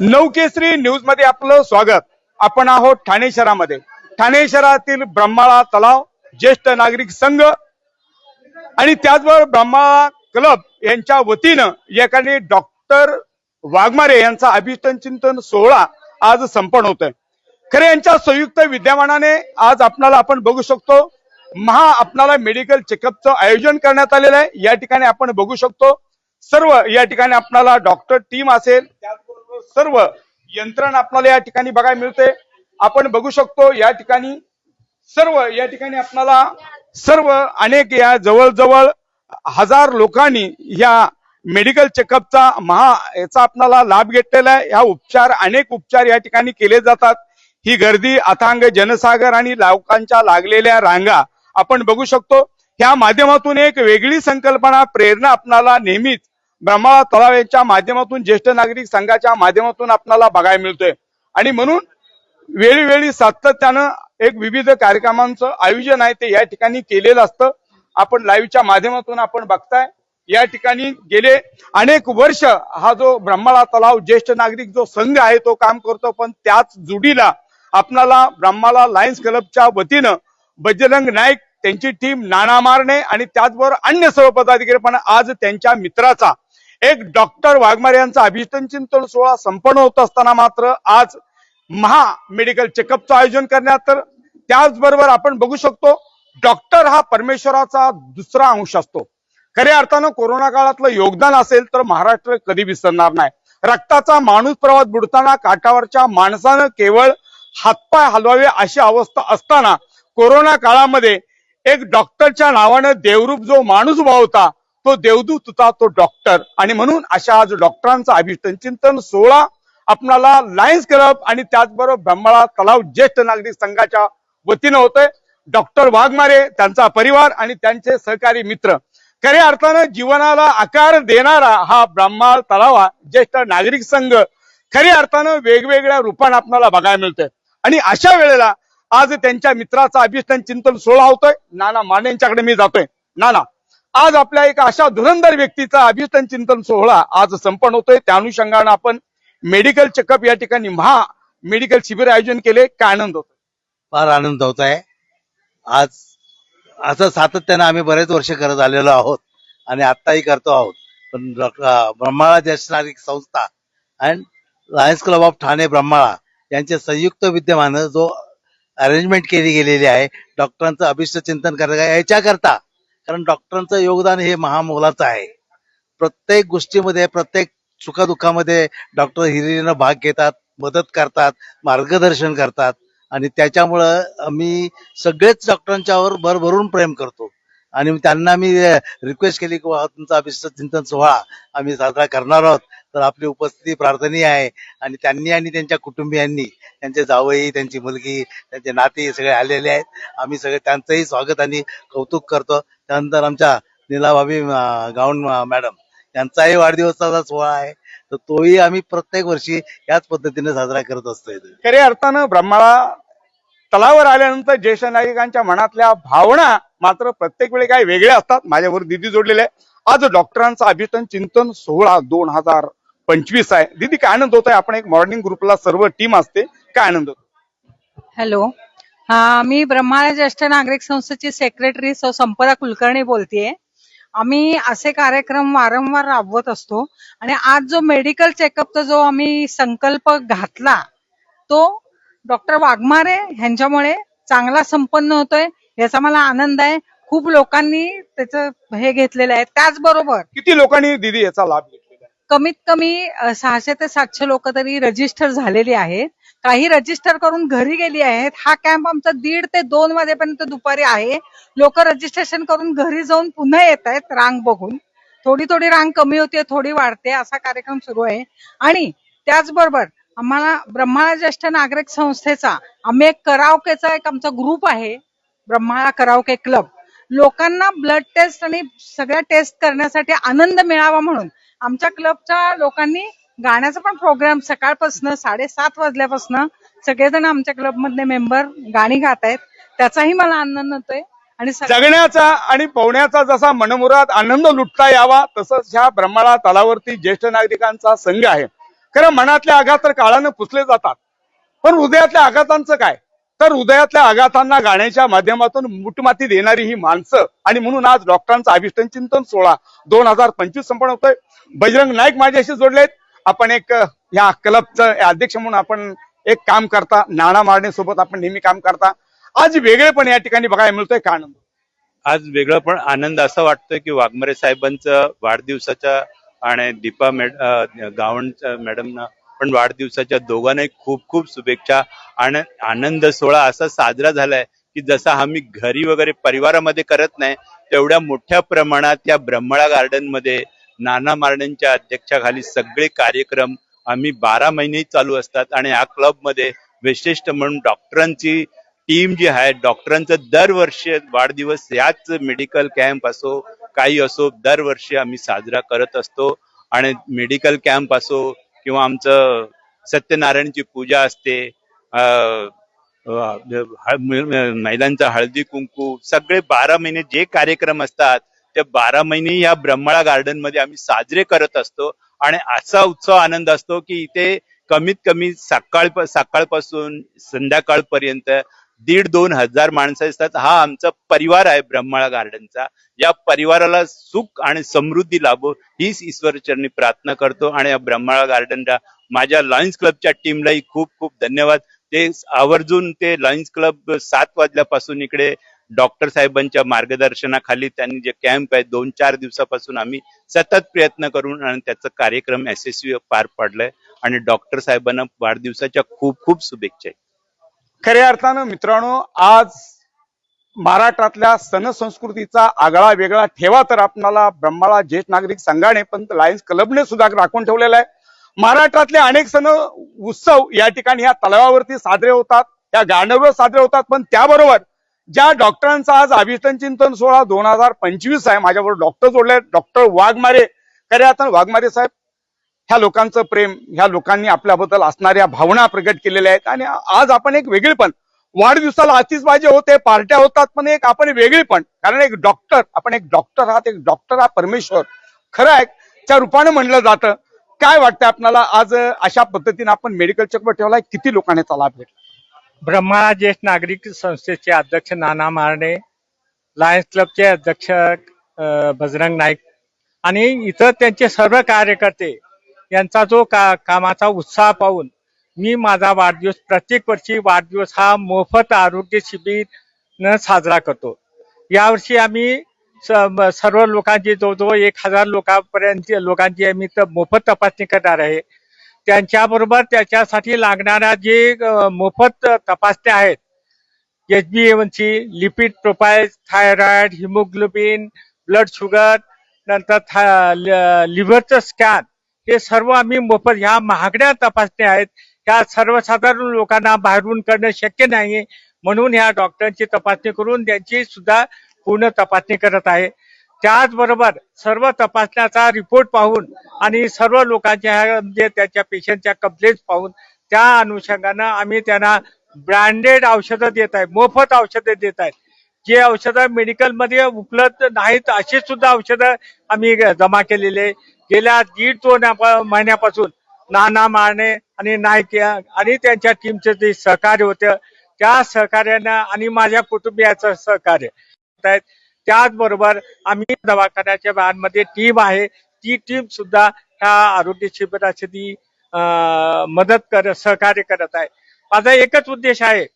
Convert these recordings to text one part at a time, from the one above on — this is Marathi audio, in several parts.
नवकेसरी न्यूजमध्ये आपलं स्वागत. आपण आहोत ठाणे शहरामध्ये. ठाणे शहरातील ब्रह्माळा तलाव ज्येष्ठ नागरिक संघ आणि त्याचबरोबर ब्रह्माळा क्लब यांच्या वतीनं एकाने डॉक्टर वाघमारे यांचा अभिष्टन चिंतन सोहळा आज संपन्न होतोय. खरे यांच्या संयुक्त विद्यमानाने आज आपणाला आपण बघू शकतो महा आपणाला मेडिकल चेकअपचं आयोजन करण्यात आलेलं आहे. या ठिकाणी आपण बघू शकतो सर्व या ठिकाणी आपणाला डॉक्टर टीम असेल सर्व यंत्रणा आपल्याला या ठिकाणी बघायला मिळते. आपण बघू शकतो या ठिकाणी सर्व या ठिकाणी आपल्याला सर्व अनेक या जवळजवळ हजार लोकांनी या मेडिकल चेकअपचा महा याचा आपल्याला लाभ घेतलेला आहे. या उपचार अनेक उपचार या ठिकाणी केले जातात. ही गर्दी अथांग जनसागर आणि लोकांच्या लागलेल्या रांगा आपण बघू शकतो. ह्या माध्यमातून एक वेगळी संकल्पना प्रेरणा आपणाला नेहमीच ब्रह्माळा तलाव यांच्या माध्यमातून ज्येष्ठ नागरिक संघाच्या माध्यमातून आपल्याला बघायला मिळतोय. आणि म्हणून वेळीवेळी सातत्यानं एक विविध कार्यक्रमांचं आयोजन आहे ते या ठिकाणी केलेलं असतं. आपण लाईव्हच्या माध्यमातून आपण बघताय. या ठिकाणी गेले अनेक वर्ष हा जो ब्रह्माळा तलाव ज्येष्ठ नागरिक जो संघ आहे तो काम करतो. पण त्याच जुडीला आपणाला ब्रह्माला लायन्स क्लबच्या वतीनं बजरंग नाईक त्यांची टीम नाना मारणे आणि त्याचबरोबर अन्य सर्व पदाधिकारी पण आज त्यांच्या मित्राचा एक डॉक्टर वाघमारे यांचा अभिष्टन चिंतन सोहळा संपन्न होत असताना मात्र आज महा मेडिकल चेकअपचं आयोजन करण्यात तर त्याचबरोबर आपण बघू शकतो डॉक्टर हा परमेश्वराचा दुसरा अंश असतो. खऱ्या अर्थानं कोरोना काळातलं योगदान असेल तर महाराष्ट्र कधी विसरणार नाही. रक्ताचा माणूस प्रवास बुडताना काठावरच्या माणसानं केवळ हातपाय हलवावे अशी अवस्था असताना कोरोना काळामध्ये एक डॉक्टरच्या नावानं देवरूप जो माणूस उभा होता तो देवदूत होता तो डॉक्टर आणि म्हणून अशा आज डॉक्टरांचा अभिष्टन चिंतन सोहळा आपणाला लायन्स क्लब आणि त्याचबरोबर ब्रह्माळा तलाव ज्येष्ठ नागरिक संघाच्या वतीनं होतोय. डॉक्टर वाघमारे त्यांचा परिवार आणि त्यांचे सहकारी मित्र. खऱ्या अर्थानं जीवनाला आकार देणारा हा ब्रह्माळ तलावा ज्येष्ठ नागरिक संघ खऱ्या अर्थानं वेगवेगळ्या रूपाने आपल्याला बघायला मिळतोय. आणि अशा वेळेला आज त्यांच्या मित्राचा अभिष्टन चिंतन सोहळा होतोय. नाना माने यांच्याकडे मी जातोय. नाना. आज आपल्या एका अशा धुरंधर व्यक्तीचा अभिष्टन चिंतन सोहळा आज संपन्न होतोय. त्या अनुषंगानं आपण मेडिकल चेकअप या ठिकाणी महा मेडिकल शिबिर आयोजन केले. काय आनंद होतो फार आनंद होत आहे आज असं सातत्यानं आम्ही बरेच वर्ष करत आलेलो आहोत आणि आत्ताही करतो आहोत. पण ब्रह्माळा ज्येष्ठ संस्था and Lions Club of Thane Brahmala यांचे संयुक्त विद्यमानं जो अरेंजमेंट केली गेलेली आहे डॉक्टरांचं अभिष्ट चिंतन करता याच्याकरता कारण डॉक्टरांचं योगदान हे महामोलाचं आहे. प्रत्येक गोष्टीमध्ये प्रत्येक सुखदुःखामध्ये डॉक्टर हिरिरीनं भाग घेतात मदत करतात मार्गदर्शन करतात. आणि त्याच्यामुळं आम्ही सगळेच डॉक्टरांच्यावर भरभरून प्रेम करतो. आणि त्यांना मी रिक्वेस्ट केली की तुमचा अभिष्ट चिंतन सोहळा आम्ही साजरा करणार आहोत. तर आपली उपस्थिती प्रार्थनीय आहे. आणि त्यांनी आणि त्यांच्या कुटुंबियांनी त्यांचे जावई त्यांची मुलगी त्यांचे नाते सगळे आलेले आहेत. आम्ही सगळे त्यांचंही स्वागत आणि कौतुक करतो. त्यानंतर आमच्या निलाभाबी गाऊन मॅडम यांचाही वाढदिवसाचा सोहळा आहे. तर तोही आम्ही प्रत्येक वर्षी याच पद्धतीने साजरा करत असतो इथे. खऱ्या अर्थानं ब्रह्माळा तलावर आल्यानंतर ज्येष्ठ नागरिकांच्या मनातल्या भावना मात्र प्रत्येक वेळी काही वेगळ्या असतात. माझ्यावर दिदी जोडलेल्या आहे. आज डॉक्टरांचा अभिटन चिंतन सोहळा दोन हजार पंचवीस आहे. दिदी काय आनंद होत आहे आपण एक मॉर्निंग ग्रुपला सर्व टीम असते. काय आनंद होतो? हॅलो. हा मी ब्रह्माळा ज्येष्ठ नागरिक संस्थेची सेक्रेटरी सौ संपदा कुलकर्णी बोलतेय. आम्ही असे कार्यक्रम वारंवार राबवत असतो आणि आज जो मेडिकल चेकअपचा जो आम्ही संकल्प घातला तो डॉक्टर वाघमारे ह्यांच्यामुळे चांगला संपन्न होतोय याचा मला आनंद आहे. खूप लोकांनी त्याचं हे घेतलेलं आहे. त्याचबरोबर किती लोकांनी दिदी याचा लाभ घेतलेला आहे कमीत कमी सहाशे ते सातशे लोक तरी रजिस्टर झालेली आहेत. काही रजिस्टर करून घरी गेली आहेत. हा कॅम्प आमचा दीड ते दोन वाजेपर्यंत दुपारी आहे. लोक रजिस्ट्रेशन करून घरी जाऊन पुन्हा येत आहेत रांग बघून. थोडी थोडी रांग कमी होते थोडी वाढते असा कार्यक्रम सुरू आहे. आणि त्याचबरोबर आम्हाला ब्रह्माळा ज्येष्ठ नागरिक संस्थेचा आम्ही एक करावकेचा एक आमचा ग्रुप आहे ब्रह्माळा करावके क्लब लोकांना ब्लड टेस्ट आणि सगळ्या टेस्ट करण्यासाठी आनंद मिळावा म्हणून आमच्या क्लबच्या लोकांनी गाण्याचा पण प्रोग्राम सकाळपासून साडेसात वाजल्यापासून सगळेजण आमच्या क्लब मधले मेंबर गाणी गात आहेत. त्याचाही मला आनंद होतोय. आणि जगण्याचा आणि पोहण्याचा जसा मनमुराद आनंद लुटता यावा तसंच ह्या ब्रह्माळा तलावरती ज्येष्ठ नागरिकांचा संघ आहे. खरं मनातले आघात तर काळानं पुसले जातात. पण हृदयातल्या आघातांचं काय? तर हृदयातल्या आघातांना गाण्याच्या माध्यमातून मुठमाती देणारी ही माणसं. आणि म्हणून आज डॉक्टरांचा अभिष्टन चिंतन सोहळा दोन हजार पंचवीस संपन्न होतोय. बजरंग नाईक माझ्याशी जोडलेत आपण एक ह्या या क्लबचं अध्यक्ष म्हणून आपण एक काम करता. नाणा मारणे सोबत आपण नेहमी काम करता. आज वेगळेपण या ठिकाणी बघायला मिळतोय. का आनंद? आज वेगळं पण आनंद असा वाटतोय की वाघमरे साहेबांचं वाढदिवसाच्या आणि दीपा मॅड अं, गावण मॅडमना पण वाढदिवसाच्या दोघांनाही खूप खूप शुभेच्छा आणि आनंद सोहळा असा साजरा झालाय की जसा आम्ही घरी वगैरे परिवारामध्ये करत नाही तेवढ्या मोठ्या प्रमाणात या ब्रह्मळा गार्डनमध्ये नाना मार्डेंच्या अध्यक्षाखाली सगळे कार्यक्रम आम्ही बारा महिने चालू असतात आणि या क्लबमध्ये विशिष्ट म्हणून डॉक्टरांची टीम जी आहे डॉक्टरांचं दरवर्षी वाढदिवस याच मेडिकल कॅम्प असो काही असो दरवर्षी आम्ही साजरा करत असतो. आणि मेडिकल कॅम्प असो किंवा आमचं सत्यनारायणची पूजा असते महिलांचा हळदी कुंकू सगळे बारा महिने जे कार्यक्रम असतात ते बारा महिने या ब्रह्मळा गार्डनमध्ये आम्ही साजरे करत असतो आणि असा उत्सव आनंद असतो की इथे कमीत कमी सकाळ सकाळपासून संध्याकाळपर्यंत दीड दोन हजार माणसं असतात हा आमचा परिवार आहे ब्रह्माळा गार्डनचा. या परिवाराला सुख आणि समृद्धी लाभो हीच ईश्वरचरणी प्रार्थना करतो. आणि या ब्रह्माळा गार्डनला माझ्या लॉयन्स क्लबच्या टीमलाही खूप खूप धन्यवाद. ते आवर्जून ते लॉयन्स क्लब सात वाजल्यापासून इकडे डॉक्टर साहेबांच्या मार्गदर्शनाखाली त्यांनी जे कॅम्प आहे दोन चार दिवसापासून आम्ही सतत प्रयत्न करून आणि त्याचा कार्यक्रम यशस्वी पार पाडलाय. आणि डॉक्टर साहेबांना वाढदिवसाच्या खूप खूप शुभेच्छा आहेत. खऱ्या अर्थानं मित्रांनो आज महाराष्ट्रातल्या सण संस्कृतीचा आगळा वेगळा ठेवा तर आपणाला ब्रह्माळा ज्येष्ठ नागरिक संघाने पण लायन्स क्लबने सुद्धा राखून ठेवलेला आहे. महाराष्ट्रातले अनेक सण उत्सव या ठिकाणी या तलावावरती साजरे होतात त्या गार्डनवर साजरे होतात. पण त्याबरोबर ज्या डॉक्टरांचा आज अभिष्टन चिंतन सोहळा दोन हजार पंचवीस आहे माझ्याबरोबर डॉक्टर जोडले डॉक्टर वाघमारे. खऱ्या अर्थानं वाघमारे साहेब ह्या लोकांचं प्रेम ह्या लोकांनी आपल्याबद्दल असणाऱ्या भावना प्रगट केलेल्या आहेत. आणि आज आपण एक वेगळेपण वाढदिवसाला आतिषबाजी होते पार्ट्या होतात पण एक आपण वेगळेपण कारण एक डॉक्टर आपण एक डॉक्टर आहात एक डॉक्टर हा परमेश्वर. खरं आहे त्या रूपानं म्हणलं जातं. काय वाटतं आपल्याला आज अशा पद्धतीने आपण मेडिकल चेकअप ठेवला किती लोकांनी त्याला लाभ भेटला ब्रह्मा ज्येष्ठ नागरिक संस्थेचे अध्यक्ष नाना मारणे लायन्स क्लबचे अध्यक्ष बजरंग नाईक. आणि इतर त्यांचे सर्व कार्यकर्ते यांचा जो का कामाचा उत्साह पाहून मी माझा वाढदिवस प्रत्येक वर्षी वाढदिवस हा मोफत आरोग्य शिबिर न साजरा करतो. यावर्षी आम्ही स- सर्व लोकांची जवळजवळ एक हजार लोकांपर्यंत लोकांची आम्ही तर मोफत तपासणी करणार आहे. त्यांच्याबरोबर त्याच्यासाठी लागणाऱ्या जे मोफत तपासण्या आहेत H B एवनची lipid profile thyroid hemoglobin blood sugar नंतर था- ल- लिव्हरचं स्कॅन हे सर्व आम्ही मोफत ह्या महागड्या तपासण्या आहेत. त्या सर्वसाधारण लोकांना बाहेरून करणं शक्य नाही म्हणून ह्या डॉक्टरांची तपासणी करून त्यांची सुद्धा पूर्ण तपासणी करत आहे. त्याचबरोबर सर्व तपासण्याचा रिपोर्ट पाहून आणि सर्व लोकांच्या ह्या म्हणजे त्याच्या पेशंटच्या कंप्लेंट पाहून त्या अनुषंगानं आम्ही त्यांना ब्रँडेड औषधं देत आहे. मोफत औषधं देत आहेत जे औषधं मेडिकलमध्ये उपलब्ध नाहीत अशी सुद्धा औषधं आम्ही जमा केलेले गेल्या दीड दोन महिन्यापासून नाना मारणे आणि नाईक आणि त्यांच्या टीमचं जे सहकार्य होतं त्या सहकार्यानं आणि माझ्या कुटुंबियाचं सहकार्य त्याचबरोबर आम्ही दवाखान्याच्या व्हॅनमध्ये टीम आहे. ती टीम सुद्धा ह्या आरोग्य शिबिराची मदत कर सहकार्य करत आहे. माझा एकच उद्देश आहे.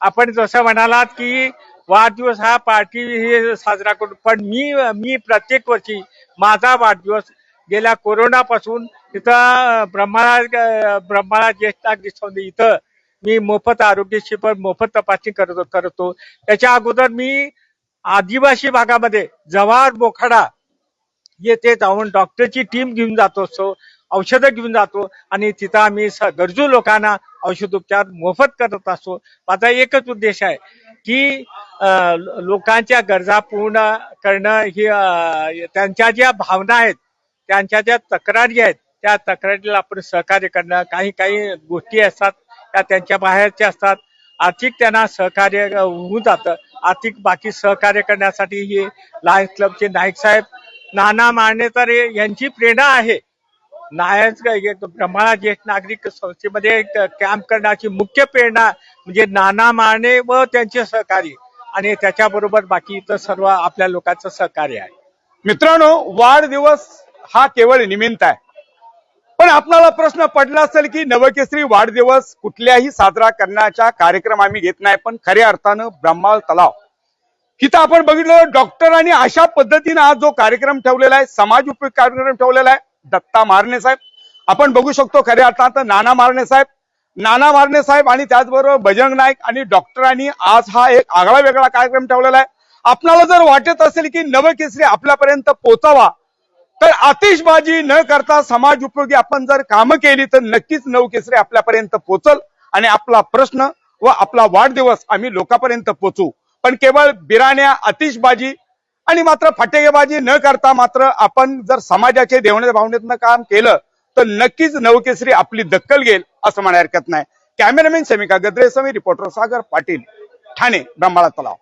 आपण जसं म्हणालात की वाढदिवस हा पार्टी हे साजरा करू पण मी मी प्रत्येक वर्षी माझा वाढदिवस गेल्या कोरोनापासून इथं ब्रह्माळा ब्रह्माळा ज्येष्ठ नागरिक इथं मी मोफत आरोग्य शिबिर मोफत तपासणी करतो करतो. त्याच्या अगोदर मी आदिवासी भागामध्ये जव्हार बोखाडा येथे जाऊन डॉक्टरची टीम घेऊन जातो असतो औषधं घेऊन जातो आणि तिथं आम्ही गरजू लोकांना औषधोपचार मोफत करत असतो माझा एकच उद्देश आहे की लोकांच्या गरजा पूर्ण करणं ही त्यांच्या ज्या भावना आहेत त्यांच्या ज्या तक्रारी आहेत त्या तक्रारीला आपण सहकार्य करणं काही काही गोष्टी असतात त्या त्यांच्या बाहेरच्या असतात. आर्थिक त्यांना सहकार्य होऊन जातं. आर्थिक बाकी सहकार्य करण्यासाठी हे लायन्स क्लबचे नाईक साहेब नाना मारणे तर यांची प्रेरणा आहे. नायच ब्रह्माळा ज्येष्ठ नागरिक संस्थेमध्ये कॅम्प करण्याची मुख्य प्रेरणा म्हणजे नाना माने व त्यांचे सहकारी. आणि त्याच्याबरोबर बाकी इतर सर्व आपल्या लोकांचं सहकार्य आहे. मित्रांनो वाढदिवस हा केवळ निमित्त आहे. पण आपणाला प्रश्न पडला असेल की नवकेसरी वाढदिवस कुठल्याही साजरा करण्याचा कार्यक्रम आम्ही घेत नाही पण खऱ्या अर्थानं ब्रह्माळ तलाव. तिथं आपण बघितलं डॉक्टरांनी अशा पद्धतीनं आज जो कार्यक्रम ठेवलेला आहे समाज उपयोग कार्यक्रम ठेवलेला आहे दत्ता मारणे साहेब. आपण बघू शकतो खऱ्या अर्थात नाना मारणे साहेब. नाना मारणे साहेब आणि त्याचबरोबर बजरंग नाईक आणि डॉक्टरांनी आज हा एक आगळा वेगळा कार्यक्रम ठेवलेला आहे. आपणाला जर वाटत असेल की नवकेसरी आपल्यापर्यंत पोचावा तर आतिषबाजी न करता समाज उपयोगी आपण जर कामं केली तर नक्कीच नवकेसरी आपल्यापर्यंत पोचल आणि आपला प्रश्न व आपला वाढदिवस आम्ही लोकांपर्यंत पोचू. पण केवळ बिराण्या आतिषबाजी आणि मात्र फटेकेबाजी न करता मात्र आपण जर समाजाचे देवणे भावनेतनं काम केलं तर नक्कीच नवकेसरी आपली दक्कल घेईल असं म्हणायला हरकत नाही. कॅमेरामॅन समिका गद्रेसमी रिपोर्टर सागर पाटील ठाणे ब्रह्माळा तलाव.